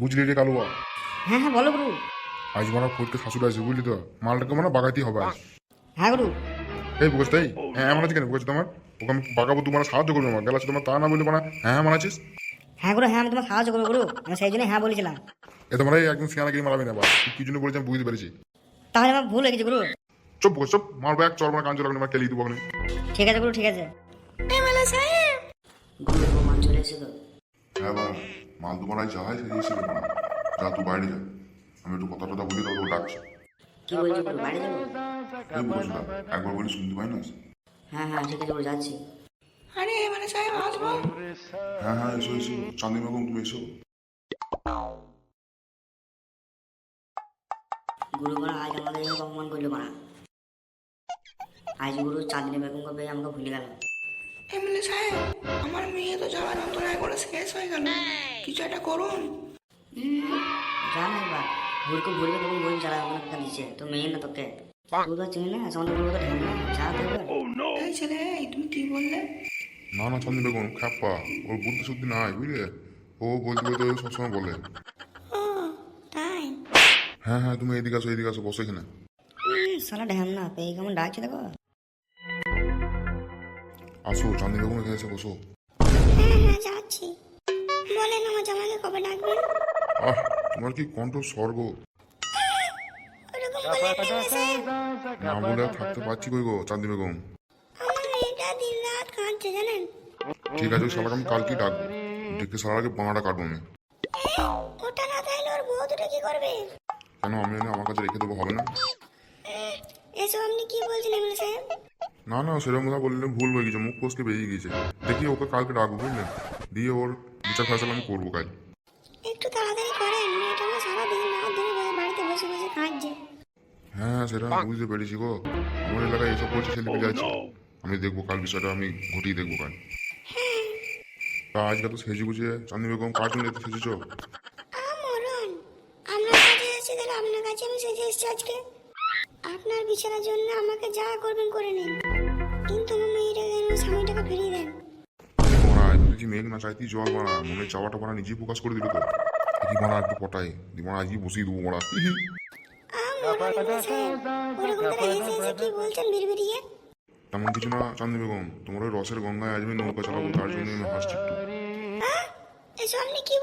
বুঝলি রে কালুয়া? হ্যাঁ হ্যাঁ বলো গুরু। আজ মারা ফোরকে শাশুড়ি আছে বুঝলি তো? মালটাকে মানে বাগাইতেই হবে আজ। হ্যাঁ গুরু। এই বুঝছ তাই হ্যাঁ আমার আছে কেন বুঝছ তোমার? ওকে আমি বাগাবো তোমার সাহায্য করবে আমার গেলাছে তোমার তা না বললে মানে হ্যাঁ হ্যাঁ মানাছিস হ্যাঁ গুরু হ্যাঁ আমি তোমার সাহায্য করব গুরু। আমি সেই জন্যই হ্যাঁ বলেছিলাম। এ তোমার এই একদম সিয়ানা গিয়ে মারাবি না বা কি জন্য বলেছি আমি বুঝতে পেরেছি। তাহলে আমার ভুল হয়ে গেছে গুরু। চুপ বস চুপ। মারবো এক চর মানে কান চলে আমার কেলি দেবো ওখানে। ঠিক আছে গুরু ঠিক আছে। গুরু তোমার মা চলে এসেছিল হ্যাঁ বা মাল তোমার আজ সেরে এসে না যা তুই বাইরে যা। আমি একটু কথা টথা বলি তবে ডাকছি। কি যাব? এই একবার বলি শুনতে পাই না? হ্যাঁ হ্যাঁ ঠিক আছে যাচ্ছি। আরে মানে সাহেব আসব? হ্যাঁ হ্যাঁ এসো এসো। চাঁদি বেগম তুমি এসো। গুরু মারা আজ আমাদের এরকম অপমান করল মারা। আজ গুরু চাঁদনি বেগমকে পেয়ে আমাকে ভুলে গেল। এমএলএ সাহেব আমার মেয়ে তো যাওয়ার যন্ত্রণায় করে শেষ হয়ে গেল। কিছু একটা করুন। যা না এবার ভুলকে ভুলবে তখন বই চালা ওখানে টাকা দিচ্ছে তো মেয়ে না তোকে। তুই তো চিনি না সামনে বলব তো ঢেল না যা তো এবার। এই ছেলে এই তুমি কি বললে? না না চাঁদি বেগম খ্যাপা ওর বুদ্ধি শুদ্ধি নাই বুঝলে? ও বলতে বলতে সবসময় বলে। তাই? হ্যাঁ হ্যাঁ তুমি এদিকে আসো এদিকে আসো বসো এখানে। শালা ঢ্যাম না পেয়ে কেমন ডাকছে দেখো। আসো চাঁদি বেগম এখানে এসে বসো। হ্যাঁ হ্যাঁ যাচ্ছি। বলেন আমার জামাইকে কবে ডাকবেন আহ তোমার কি কণ্ঠ স্বর্গ? ওরকম না বলে আর থাকতে পারছি কই গো চাঁদি বেগম? আমার মেয়েটা দিন রাত কাঁদছে জানেন? ঠিক আছে ওই শালাকে আমি কালকেই ডাকবো। ডেকে শালার আগে বাঁড়া কাটবো আমি। ওটা না ওর বউ দুটো কি করবে? কেন আমি এনে আমার কাছে রেখে দেবো হবে না? উম, এসব আপনি কি বলছেন এমএলএ সাহেব? না না সেরকম কথা বললে ভুল হয়ে গেছে মুখ পোস্টকে বেরিয়ে গিয়েছে দেখি ওকে কালকে ডাকবো বুঝলেন দিয়ে ওর বিচার ফেসলা আমি করব কাল একটু তাড়াতাড়ি করেন মেয়েটা আমার সারাদিন রাত ধরে বাড়িতে বসে বসে কাঁদছে। হ্যাঁ হ্যাঁ সেটা আমি বুঝতে পেরেছি গো। আমার এলাকায় এসব করছে ছেলে আছে। আমি দেখব কাল বিষয়টা আমি ঘটিয়ে দেখব কাল তা আজকে তো সেজে গুজে চাঁদনি বেগম কার্টুন দেখতে সেজেছ? মরণ। আপনার কাছে এসেছি তাহলে আপনার কাছে আমি সেজে এসেছি আজকে। আপনার বিচারের জন্য আমাকে যা করবেন করে নিন। কিন্তু দেখি মেঘ না চাইতেই জল মারা মনে চাওয়াটা মারা নিজেই প্রকাশ করে দিল তো। দেখি মারা একটু পটাই দি আজকে বসিয়ে দেবো মারা। কি তেমন কিছু না, চাঁদনি বেগম, তোমার ওই রসের গঙ্গায় আজ নৌকা চালাবো, তার জন্য আমি হাসছি কি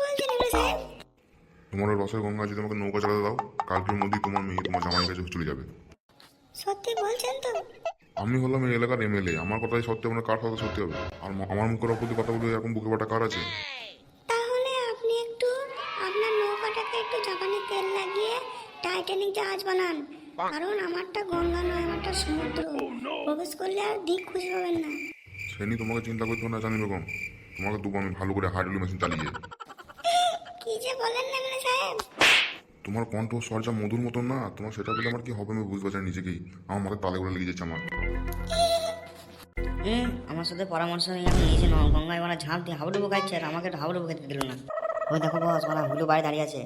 তোমার ওই রসের গঙ্গা যদি আমাকে নৌকা চালাতে দাও, কালকের মধ্যেই তোমার মেয়ে তোমার জামাই কাছে চলে যাবে। সত্যি বলছেন তো? আমি হলাম এই এলাকার এমএলএ। আমার কথাই সত্যি আপনার কার কথা সত্যি হবে? আর আমার মুখের অপর কথা বলে এরকম বুকে বাটা কার আছে? তাহলে আপনি একটু আপনার নৌকাটাকে একটু জাপানি তেল লাগিয়ে টাইটানিক জাহাজ বানান। কারণ আমারটা গঙ্গা নয় আমারটা সমুদ্র। প্রবেশ করলে আর দিক খুঁজে পাবেন না। সে নিয়ে তোমাকে চিন্তা করতে না জানি বেগম তোমাকে দেবো আমি ভালো করে হাইড্রোলি মেশিন চালিয়ে। কি যে বলেন না মানে সাহেব? তোমার কণ্ঠ স্বরটা মধুর মতন না তোমার সেটা পেলে আমার কি হবে আমি বুঝতে পারছি নিজেকেই। আমার মাথায় তালে করে লেগে যাচ্ছে আমার। আমার সাথে পরামর্শ নিয়ে আমি ন গঙ্গায় মানে ঝাঁপ দিয়ে হাবুডুবু খাচ্ছে আর আমাকে একটু হাবুডুবু খেতে দিল না। ওই দেখো বস মানে হুলু বাড়ি দাঁড়িয়ে আছে।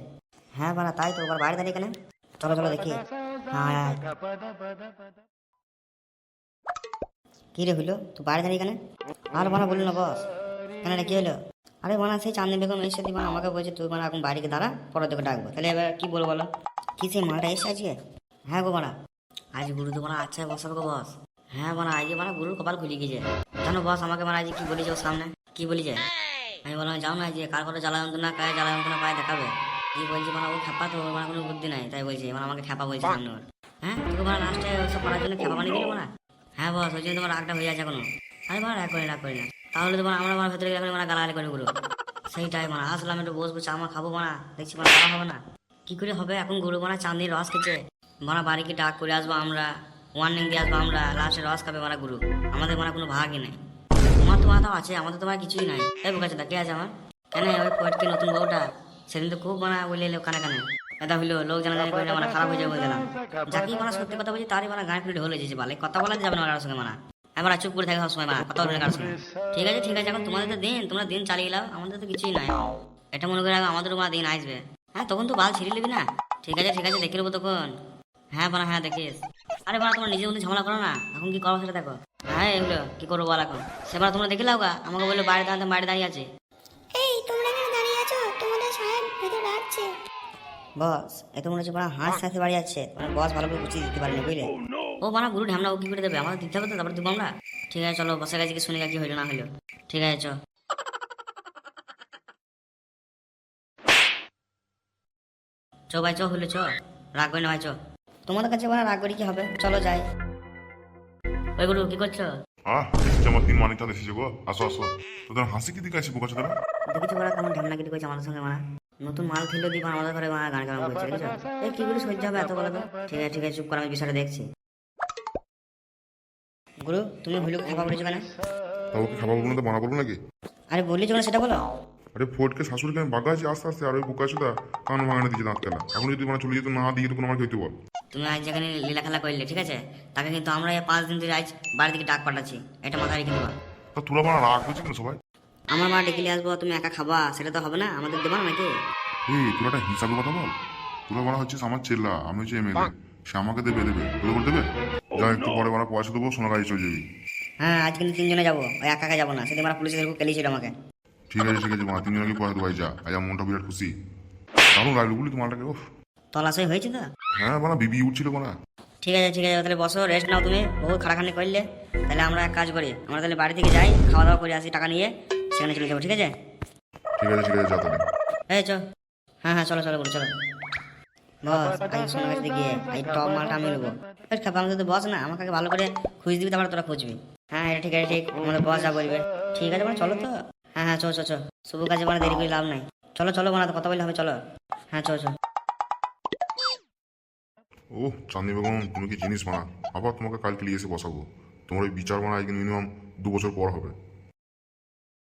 হ্যাঁ বানা তাই তো ওবার বাড়ি দাঁড়িয়ে কেন? চলো চলো দেখি। হ্যাঁ আয়। কি রে হইল তুই বাড়ি দাঁড়িয়ে কেন? আর বানা বলল না বস। কেন রে, কি হলো? আরে বানা, সেই চাঁদনি বেগম এসে দিবা আমাকে বলছে, তুই মানে এখন বাড়িকে দাঁড়া পরে তোকে ডাকবো। তাহলে এবার কি বলব বলো? কি সেই মাটা এসে আজকে? হ্যাঁ গো বানা। আজ গুরু তো আচ্ছা বসাবো গো বস। হ্যাঁ বানা আজকে বানা গুরুর কপাল খুলে গিয়েছে জানো বস, আমাকে মানে আজ কি বলেছে ওর সামনে? কি বলেছে? আমি বললাম যাও না যে কার করে জ্বালা যন্ত্রণা কায় জ্বালা যন্ত্রণা পায়ে দেখাবে? কি বলছে মানে ও খেপা তো মানে কোনো বুদ্ধি নাই। তাই বলছে মানে আমাকে খেপা বলছে সামনে। হ্যাঁ তোকে মানে লাস্টে ওসব করার জন্য খেপা বানিয়ে দিল না হ্যাঁ বস, ওই জন্য তোমার রাগটা হয়ে যাচ্ছে কোনো আরে মানে রাগ করি রাগ করি না। তাহলে তোমার আমরা মানে ভেতরে গেলে মানে গালাগালি করে গুরু সেইটাই মানে আসলাম একটু বসবো, চা খাব মানা দেখছি মানে হবে না। কি করে হবে? এখন গরু মানা চাঁদির রস খেছে মানা বাড়িকে ডাক, করে আসব আমরা। ওয়ার্নিং দিয়ে আসব আমরা লাস্টে রস খাবে মারা গুরু। আমাদের মানে কোনো ভাগই নেই। তোমার তো মাথাও আছে, আমাদের তোমার কিছুই নাই। এই বোকাচ্ছে কে আছে আমার? কেন ওই পটকি নতুন বউটা? সেদিন তো খুব মানা বলে এলো কানে কানে। এটা হইল লোক জানা জানি করে মানে খারাপ হয়ে যাবে বলে দিলাম। যাকে মানে সত্যি কথা বলছি, তারই মানে গায়ে ফিরে ঢোলে যেছে বলে। কথা বলা যাবে না ওর সঙ্গে মানা এবার চুপ করে থাকে সবসময় মানা কথা বলবে কারোর সঙ্গে। ঠিক আছে ঠিক আছে, এখন তোমাদের তো দিন, তোমরা দিন চালিয়ে নাও আমাদের তো কিছুই নাই। এটা মনে করে আমাদেরও মা দিন আসবে। হ্যাঁ তখন তো বাল ছিঁড়ে নিবি না? ঠিক আছে ঠিক আছে, দেখে নেব তখন। হ্যাঁ বানা হ্যাঁ দেখিস। আরে বানা তোমার নিজের মধ্যে ঝামেলা করো না। এখন কি করো সেটা দেখো। হ্যাঁ এগুলো কি করব বল এখন? সেবার তোমরা দেখে লাও গা আমাকে বলল বাইরে দাঁড়াতে বাইরে দাঁড়িয়ে আছে। এই তোমরা এখানে দাঁড়িয়ে আছো? তোমাদের সাহেব ভেতরে বস এত মনে হচ্ছে বড় হাঁস সাথে বাড়ি আছে। বস ভালো করে গুছিয়ে দিতে পারেনি বুঝলে? ও বানা গুরু ঢামনা ও কি করে দেবে? আমাদের দিতে হবে তো তারপরে দিব আমরা ঠিক আছে চলো বসের কাছে গিয়ে শুনে কি হইল না হইল। ঠিক আছে চ। চ ভাই চ হইল চ। রাখবে না ভাই চ। তোমাদের কাছে বড় রাগ করি কি হবে? চলো যাই। ওই গুরু কি করছ? আহ এসেছে আমার তিন মানিক চাঁদ এসেছে গো। আসো আসো। তোদের হাসি কি দিকে আছে বোকা চোদরা দেখেছ বড় কেমন ঢামনা কিটি করছে আমাদের সঙ্গে মারা নতুন মাল খেলে দিব আমাদের ঘরে মারা গান গান করছে দেখেছ এই কি করে সহ্য হবে এত বলো তো? ঠিক আছে ঠিক আছে চুপ করে আমি বিষয়টা দেখছি। গুরু তুমি হইলুকে খাপা বলেছ কেন তা ওকে খাবার বলব না তো বলব নাকি? আরে বললি যখন সেটা বলো। আরে ফোর্টকে শাশুড়িকে আমি বাগাচ্ছি আস্তে আস্তে আর ওই বোকা চোদা কান ভাঙানো দিচ্ছে দাঁত খেলা এখন যদি মানে চলে যেত না দিয়ে তখন আমার হইতে বল। তুমি আজ যেখানে লীলা খেলা করলে ঠিক আছে? তাকে কিন্তু আমরা এই পাঁচ দিন ধরে আজ বাড়ি থেকে ডাক পাঠাচ্ছি। এটা মাথায় রেখে দেবা। তা তোরা বানা রাগ করছিস না সবাই? আমার মা ডেকে নিয়ে আসব তুমি একা খাবা সেটা তো হবে না। আমাদের দেবা না নাকি? এই তোরা একটা হিসাবে কথা বল। তোরা বানা হচ্ছিস আমার চেল্লা আমি হচ্ছে এমএলএ। সে আমাকে দেবে দেবে। তোরা করে দেবে? যা একটু পরে বানা পয়সা দেবো সোনা গাড়ি চলে যাবি। হ্যাঁ আজ কিন্তু তিনজনে যাব। ওই একা একা যাব না। সেদিন আমরা পুলিশের কেলিয়েছিল আমাকে। ঠিক আছে ঠিক আছে মা তিনজনকে পয়সা দেবো যা। আজ আমার মনটা বিরাট খুশি। দারুণ লাগল বুঝলি তোমারটাকে ওফ তলাশই হয়েছে তো? হ্যাঁ বানা বিবি উঠছিল বানা ঠিক আছে ঠিক আছে তাহলে বসো রেস্ট নাও তুমি বহু খাটাখানি করলে। তাহলে আমরা এক কাজ করি আমরা তাহলে বাড়ি থেকে যাই খাওয়া দাওয়া করে আসি টাকা নিয়ে সেখানে চলে যাব ঠিক আছে? ঠিক আছে ঠিক আছে যা তাহলে। এই চো হ্যাঁ হ্যাঁ চলো চলো বলো চলো। বস আজ সোনার কাছে গিয়ে এই টপ মালটা আমি নেব। এই আমাদের তো বস না আমাকে ভালো করে খুঁজ দিবি তারপরে তোরা খুঁজবি। হ্যাঁ এটা ঠিক আছে ঠিক আমাদের বস যা বলবে। ঠিক আছে মানে চলো তো। হ্যাঁ হ্যাঁ চো চো চো শুভ কাজে মানে দেরি করে লাভ নাই। চলো চলো মানে কথা বললে হবে, চলো। হ্যাঁ চো চো ও চাঁদনি বেগম তুমি কি জিনিস বানা? আবার তোমাকে কালকে নিয়ে এসে বসাবো। তোমার ওই বিচার বানা আজকে মিনিমাম দু বছর পর হবে।